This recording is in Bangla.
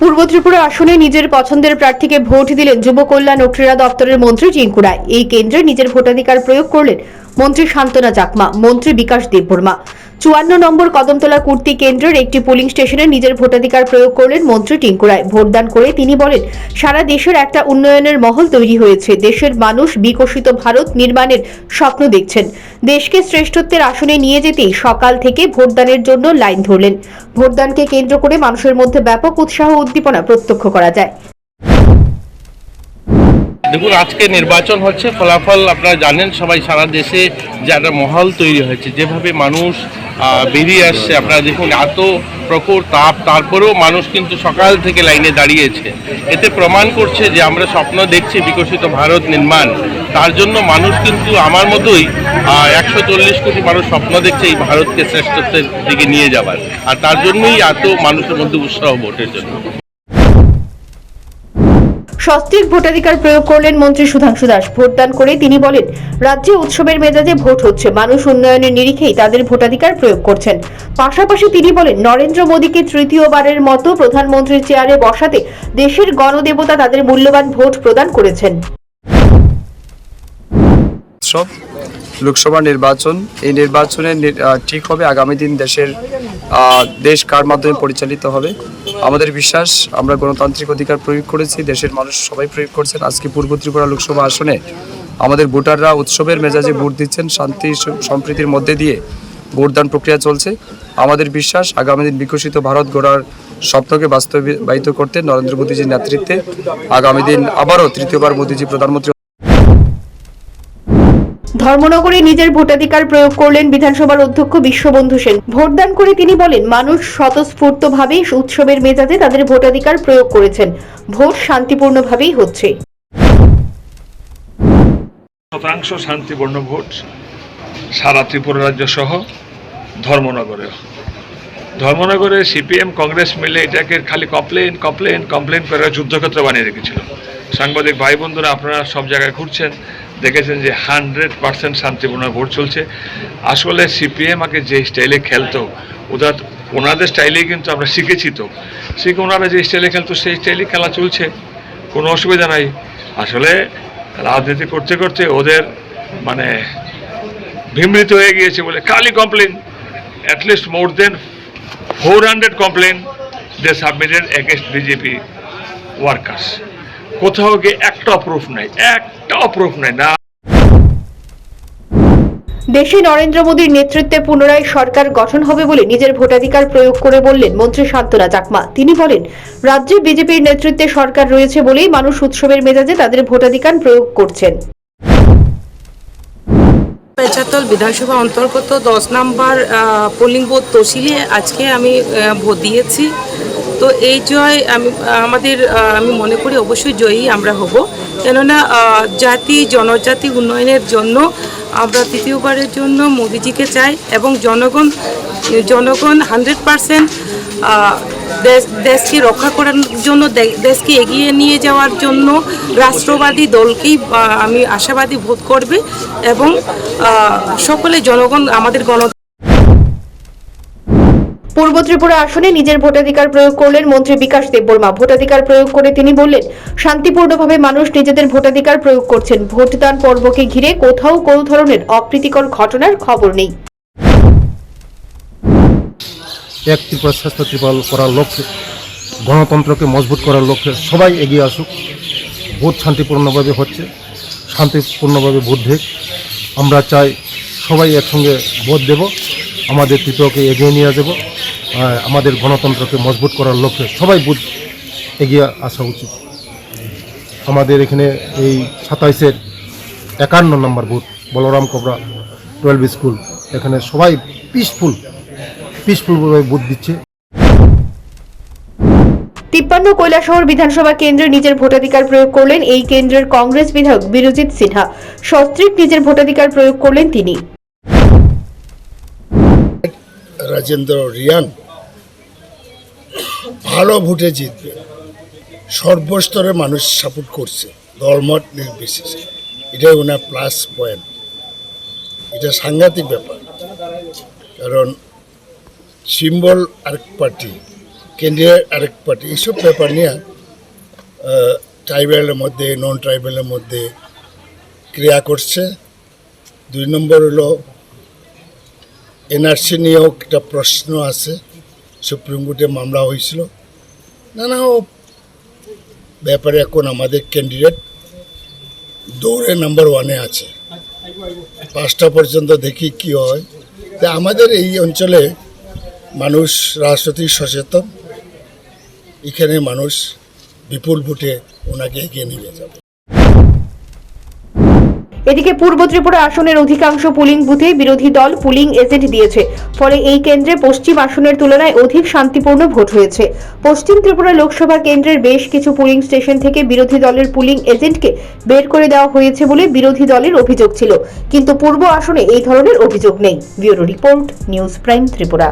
পূর্ব ত্রিপুরা আসনে নিজের পছন্দের প্রার্থীকে ভোট দিলেন যুব কল্যাণ ও ক্রীড়া দপ্তরের মন্ত্রী টিঙ্কু রায়। এই কেন্দ্রে নিজের ভোটাধিকার প্রয়োগ করলেন মন্ত্রী শান্তনা চাকমা, মন্ত্রী বিকাশ দেববর্মা। চুয়ান্ন নম্বর কদমতলা কুর্তি কেন্দ্রের একটি পোলিং স্টেশনে নিজের ভোটাধিকার প্রয়োগ করলেন মন্ত্রী টিঙ্কু রায়। ভোটদান করে তিনি বলেন, সারা দেশের একটা উন্নয়নের মহল তৈরি হয়েছে। দেশের মানুষ বিকশিত ভারত নির্মাণের স্বপ্ন দেখছেন। দেশকে শ্রেষ্ঠত্বের আসনে নিয়ে যেতেই সকাল থেকে ভোটদানের জন্য লাইন ধরলেন। ভোটদানকে কেন্দ্র করে মানুষের মধ্যে ব্যাপক উৎসাহ উদ্দীপনা প্রত্যক্ষ করা যায়। দেখুন, আজকে নির্বাচন হচ্ছে, ফলাফল আপনারা জানেন, সবাই সারা দেশে যে একটা মহল তৈরি হয়েছে, যেভাবে মানুষ বেরিয়ে আসছে। আপনারা দেখুন, এত প্রখর তাপ, তারপরেও মানুষ কিন্তু সকাল থেকে লাইনে দাঁড়িয়েছে। এতে প্রমাণ করছে যে আমরা স্বপ্ন দেখছি বিকশিত ভারত নির্মাণ। তার জন্য মানুষ কিন্তু আমার মতোই একশো চল্লিশ কোটি মানুষ স্বপ্ন দেখছে এই ভারতকে শ্রেষ্ঠত্বের দিকে নিয়ে যাবার। আর তার জন্যই এত মানুষের মধ্যে উৎসাহ ভোটের জন্য। সস্ত্রীক ভোটাধিকার প্রয়োগ করলেন মন্ত্রী সুধাংশু দাস। ভোটদান করে তিনি বলেন, রাজ্যে উৎসবের মেজাজে ভোট হচ্ছে, মানুষ উন্নয়নের নিরিখেই তাদের ভোটাধিকার প্রয়োগ করছেন। পাশাপাশি তিনি বলেন, নরেন্দ্র মোদীকে তৃতীয়বারের মতো প্রধানমন্ত্রীর চেয়ারে বসাতে দেশের গণদেবতা তাদের মূল্যবান ভোট প্রদান করেছেন। লোকসভা নির্বাচন, এই নির্বাচনে ঠিক হবে, আগামী দিন দেশের দেশ কার মাধ্যমে পরিচালিত হবে? আমাদের বিশ্বাস, আমরা গণতান্ত্রিক অধিকার প্রয়োগ করেছি, দেশের মানুষ সবাই প্রয়োগ করছেন। আজকে পূর্ব ত্রিপুরা লোকসভা আসনে আমাদের ভোটাররা উৎসবের মেজাজে ভোট দিচ্ছেন, শান্তি, সম্প্রীতির মধ্যে দিয়ে ভোটদান প্রক্রিয়া চলছে। আমাদের বিশ্বাস, আগামী দিন বিকশিত ভারত গড়ার স্বপ্নকে বাস্তবায়িত করতে নরেন্দ্র মোদীজির নেতৃত্বে, আগামী দিন আবারও তৃতীয়বার মোদীজি প্রধানমন্ত্রী ধর্মনগরে নিজের ভোটাধিকার প্রয়োগ করলেন বিধানসভার অধ্যক্ষ বিশ্ববন্ধু সেন। ভোটদান করে তিনি বলেন, মানুষ স্বতঃস্ফূর্তভাবে উৎসবের মেজাজে তাদের ভোটাধিকার প্রয়োগ করেছেন। ভোট শান্তিপূর্ণভাবেই হচ্ছে। শতাংশ শান্তিপূর্ণ ভোট সারা ত্রিপুরা রাজ্য সহ ধর্মনগরেও ধর্মনগরে সিপিএম, কংগ্রেস মিলে এটাকে খালি কমপ্লেন কমপ্লেন কমপ্লেন করে যুদ্ধক্ষেত্র বানিয়ে রেখেছিল। সাংবাদিক ভাই বন্ধুরা আপনারা সব জায়গায় ঘুরছেন দেখেছেন যে হান্ড্রেড পার্সেন্ট শান্তিপূর্ণ ভোট চলছে। আসলে সিপিএম আগে যে স্টাইলে খেলতো ওদের ওনাদের স্টাইলেই কিন্তু আমরা শিখেছি তো। শিখে ওনারা যে স্টাইলে খেলতো, সেই স্টাইলে খেলা চলছে। কোনো অসুবিধা নাই। আসলে রাজনীতি করতে করতে ওদের মানে বিমৃত হয়ে গিয়েছে বলে খালি complain at least more then four hundred complain they submitted against BJP workers কোথাও গিয়ে একটা প্রুফ নাই একটা প্রুফ নাই না। দেশে নরেন্দ্র মোদীর নেতৃত্বে পুনরায় সরকার গঠন হবে বলে নিজের ভোটাধিকার প্রয়োগ করে বললেন মন্ত্রী শান্তনা চাকমা। তিনি বলেন রাজ্যে বিজেপির নেতৃত্বে সরকার রয়েছে বলেই মানুষ উৎসবের মেজাজে তাদের ভোটাধিকার প্রয়োগ করছেন। পেঁচাতল বিধানসভা অন্তর্গত দশ নম্বর পোলিং বুথ তসিলে আজকে আমি আহ, ভোট দিয়েছি। তো এই জয় আমি, আমাদের আমি মনে করি অবশ্যই জয়ী আমরা হব। কেননা জাতি, জনজাতি উন্নয়নের জন্য আমরা তৃতীয়বারের জন্য মোদিজিকে চাই এবং জনগণ জনগণ হান্ড্রেড পারসেন্ট দেশ, দেশকে রক্ষা করার জন্য দেশকে এগিয়ে নিয়ে যাওয়ার জন্য রাষ্ট্রবাদী দলকেই আমি আশাবাদী ভোট করবে এবং সকলে জনগণ আমাদের গণ পূর্ব ত্রিপুরা আসনে নিজের ভোটাধিকার প্রয়োগ করলেন মন্ত্রী বিকাশ দেববর্মা। ভোটাধিকার প্রয়োগ করে তিনি বললেন, শান্তিপূর্ণভাবে মানুষ নিজেদের ভোটাধিকার প্রয়োগ করছেন। ভোটদান পর্বকে ঘিরে কোথাও কোনো ধরনের অপ্রীতিকর ঘটনার খবর নেই। এক ত্রিপুরা শ্রেষ্ঠ ত্রিপাল করার লক্ষ্যে, গণতন্ত্রকে মজবুত করার লক্ষ্যে সবাই এগিয়ে আসুক। ভোট শান্তিপূর্ণভাবে হচ্ছে, শান্তিপূর্ণভাবে ভোট দেখ। আমরা চাই সবাই একসঙ্গে ভোট দেব। আমাদের ত্রিপুরাকে এগিয়ে নিয়ে যাব। আমাদের গণতন্ত্রকে মজবুত করার লক্ষ্যে সবাই বুথ এগিয়ে আসা উচিত। আমাদের এখানে এই সাতাইশের একান্ন নম্বর বুথ, বলরাম কবরা টুয়েলভ স্কুল, এখানে সবাই পিসফুল পিসফুলভাবে বুথ দিচ্ছে। তিপ্পান্ন কৈলাসহর বিধানসভা কেন্দ্রে নিজের ভোটাধিকার প্রয়োগ করলেন এই কেন্দ্রের কংগ্রেস বিধায়ক বিরজিৎ সিনহা। সস্ত্রীক নিজের ভোটাধিকার প্রয়োগ করলেন তিনি। রাজেন্দ্র রিয়ান ভালো ভোটে জিতবে। সর্বস্তরে মানুষ সাপোর্ট করছে, দলমত নির্বিশেষে। এটাই ওনার প্লাস পয়েন্ট এটা সাংঘাতিক ব্যাপার। কারণ সিম্বল আর পার্টি কেন্দ্রীয় আরেক পার্টি এইসব ব্যাপার নিয়ে ট্রাইবেলের মধ্যে নন ট্রাইবেলের মধ্যে ক্রিয়া করছে। দুই নম্বর হলো এনআরসি নিয়েও একটা প্রশ্ন আছে। সুপ্রিম কোর্টে মামলা হয়েছিল। নানা ব্যাপারে এখন আমাদের ক্যান্ডিডেট দৌড়ে নাম্বার ওয়ানে আছে। পাঁচটা পর্যন্ত দেখি কি হয়। তা আমাদের এই অঞ্চলে মানুষ রাজনৈতিক সচেতন। এখানে মানুষ বিপুল ভোটে ওনাকে এগিয়ে নিয়ে যাবে। এদিকে পূর্ব ত্রিপুরা আসনের অধিকাংশ পুলিং বুথে বিরোধী দল পুলিং এজেন্ট দিয়েছে। ফলে এই কেন্দ্রে পশ্চিম আসনের তুলনায় অধিক শান্তিপূর্ণ ভোট হয়েছে। পশ্চিম ত্রিপুরা লোকসভা কেন্দ্রের বেশ কিছু পুলিং স্টেশন থেকে বিরোধী দলের পুলিং এজেন্টকে বের করে দেওয়া হয়েছে বলে বিরোধী দলের অভিযোগ ছিল। কিন্তু পূর্ব আসনে এই ধরনের অভিযোগ নেই। Bureau report, news prime Tripura.